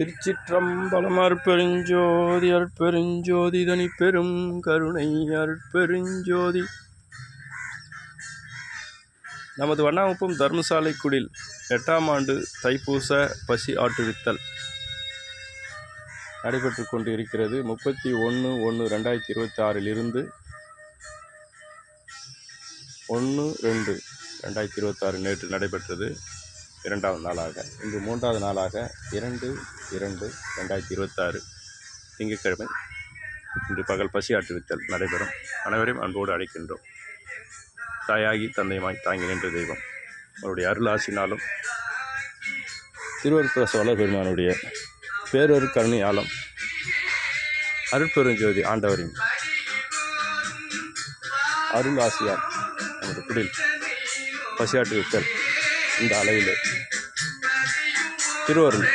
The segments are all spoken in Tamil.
திருச்சிற்றம்பலம் அற்பெருஞ்சோதி அற்பெருஞ்சோதி தனி பெரும் கருணை அற்பெருஞ்சோதி நமது வண்ணாமுப்பம் தர்மசாலை குடில் எட்டாம் ஆண்டு தைப்பூச பசி ஆட்டுவித்தல் நடைபெற்று கொண்டு இருக்கிறது முப்பத்தி ஒன்று ஒன்று ரெண்டாயிரத்தி இருபத்தி ஆறிலிருந்து ஒன்று ரெண்டு ரெண்டாயிரத்தி இருபத்தாறு நேற்று நடைபெற்றது. இரண்டாவது நாளாக. இன்று மூன்றாவது நாளாக இரண்டு இரண்டு ரெண்டாயிரத்தி இருபத்தாறு திங்கட்கிழமை இன்று பகல் பசி ஆற்றுவித்தல் நடைபெறும். அனைவரையும் அன்போடு அழைக்கின்றோம். தாயாகி தந்தையுமாய் தாங்கி நின்ற தெய்வம் அவருடைய அருள் ஆசினாலும் திருவருப்புர சோழ பெருமானுடைய பேரொரு கருணையாலும் அருட்பெருஞ்சோதி ஆண்டவரின் அருள் ஆசியால் நமது குடில் பசியாற்றுவித்தல் இந்த அளவில். திருவருள்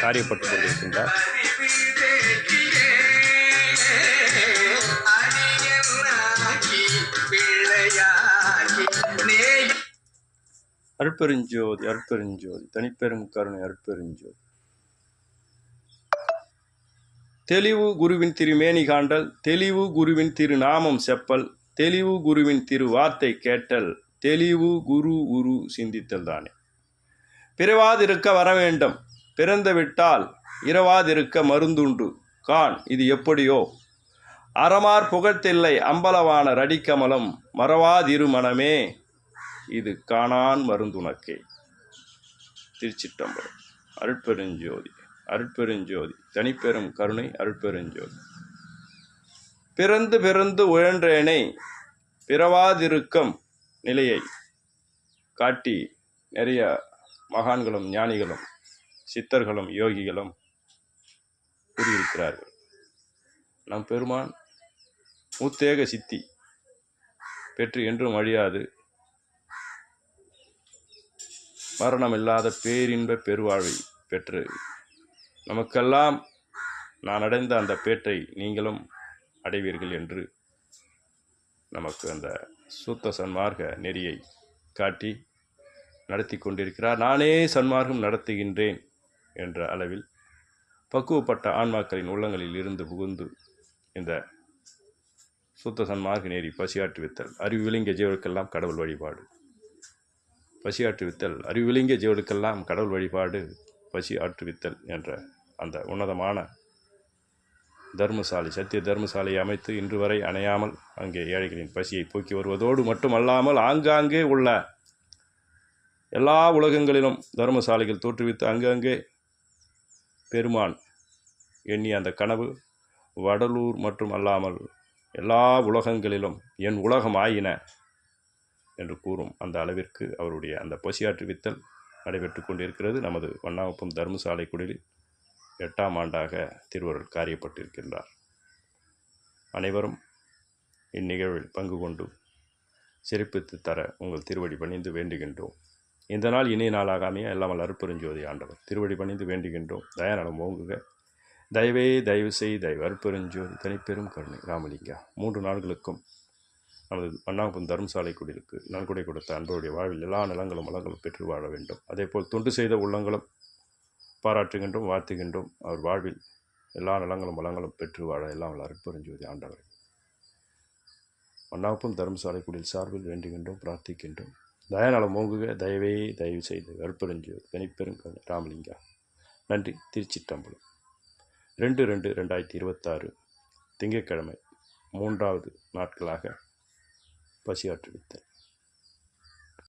காரியப்பட்டு கொண்டிருக்கின்றார். அருட்பெருஞ்சோதி அருட்பெருஞ்சோதி தனிப்பெரும் கருணை அருட்பெருஞ்சோதி. தெளிவு குருவின் திருமேனி காண்டல் தெளிவு குருவின் திருநாமம் செப்பல் தெளிவு குருவின் திரு வார்த்தை கேட்டல். தெளிவு குரு உரு சிந்தித்தல் தானே. பிறவாதிருக்க வர வேண்டும் பிறந்து விட்டால் இரவாதிருக்க மருந்துண்டு. கான் இது எப்படியோ? அறமார் புகழ்த்தில்லை அம்பலவான ரடிக்கமலம். மறவாதிரு மனமே இது காணான் மருந்துனக்கே திருச்சிட்டம்பலம் அருட்பெருஞ்சோதி அருட்பெருஞ்சோதி. தனிப்பெரும் கருணை அருட்பெருஞ்சோதி. பிறந்து பிறந்து உழன்றேனை பிறவாதிருக்கம் நிலையை காட்டி நிறைய மகான்களும் ஞானிகளும் சித்தர்களும் யோகிகளும் கூறியிருக்கிறார்கள். நம் பெருமான் மூத்தேக சித்தி பெற்று என்றும் அழியாது. மரணமில்லாத பேரின்ப பெருவாழ்வை பெற்று நமக்கெல்லாம் நான் அடைந்த அந்த பேற்றை நீங்களும் அடைவீர்கள் என்று நமக்கு அந்த சுத்த சன்மார்க்க நெறியை காட்டி நடத்தி கொண்டிருக்கிறார். நானே சன்மார்க்கம் நடத்துகின்றேன் என்ற அளவில் பக்குவப்பட்ட ஆன்மாக்களின் உள்ளங்களில் இருந்து புகுந்து இந்த சுத்த சன்மார்க்க நெறி பசியாட்டு வித்தல் அறிவு விளங்கிய ஜீவர்களுக்கெல்லாம் கடவுள் வழிபாடு. பசி வித்தல் அறிவு விளங்கிய ஜீவர்களுக்கெல்லாம் கடவுள் வழிபாடு பசி ஆற்றுவித்தல் என்ற அந்த உன்னதமான தர்மசாலை சத்திய தர்மசாலையை அமைத்து இன்று வரை அணையாமல் அங்கே ஏழைகளின் பசியை போக்கி வருவதோடு மட்டுமல்லாமல் ஆங்காங்கே உள்ள எல்லா உலகங்களிலும் தர்மசாலைகள் தோற்றுவித்து அங்கங்கே பெருமான் எண்ணி அந்த கனவு வடலூர் மற்றும் அல்லாமல் எல்லா உலகங்களிலும் என் உலகம் ஆயின என்று கூறும் அந்த அளவிற்கு அவருடைய அந்த பசியாற்றுவித்தல் நடைபெற்று கொண்டிருக்கிறது. நமது வண்ணாமப்பம் தர்மசாலை குடிலில் எட்டாம் ஆண்டாக திருவருள் காரியப்பட்டிருக்கின்றார். அனைவரும் இந்நிகழ்வில் பங்கு கொண்டு சிறப்பித்து தர உங்கள் திருவடி பணிந்து வேண்டுகின்றோம். இந்த நாள் இனிய நாளாக அமைய எல்லாம் அருப்பெருஞ்சோதி ஆண்டவர் திருவடி பணிந்து வேண்டுகின்றோம். தயாநலம் ஓங்குக. தயவே தயவு செய் தயவு அருப்பெருஞ்சோதி தனிப்பெரும் கருணை ராமலிங்கா. மூன்று நாட்களுக்கும் நமது வண்ணாங்குப்பம் தர்மசாலை குடிலுக்கு நன்கொடை கொடுத்த அன்பருடைய வாழ்வில் எல்லா நிலங்களும் வளங்களும் பெற்று வாழ வேண்டும். அதேபோல் தொண்டு செய்த உள்ளங்களும் பாராட்டுகின்றோம் வாழ்த்துகின்றோம். அவர் வாழ்வில் எல்லா நலங்களும் வளங்களும் பெற்று வாழ எல்லாம் வல்ல அருட்பெருஞ்சோதி ஆண்டவர். மன்னாப்பும் தர்மசாலை குடில் சார்பில் வேண்டுகின்றோம் பிரார்த்திக்கின்றோம். தயநலம் ஓங்குக தயவே தயவு செய்து அருட்பெருஞ்சோதி தனிப்பெருங்க ராமலிங்கா. நன்றி திருச்சிட்டம்பலம் ரெண்டு ரெண்டு ரெண்டாயிரத்தி இருபத்தாறு திங்கட்கிழமை மூன்றாவது நாட்களாக பசியாற்றுவித்தல்.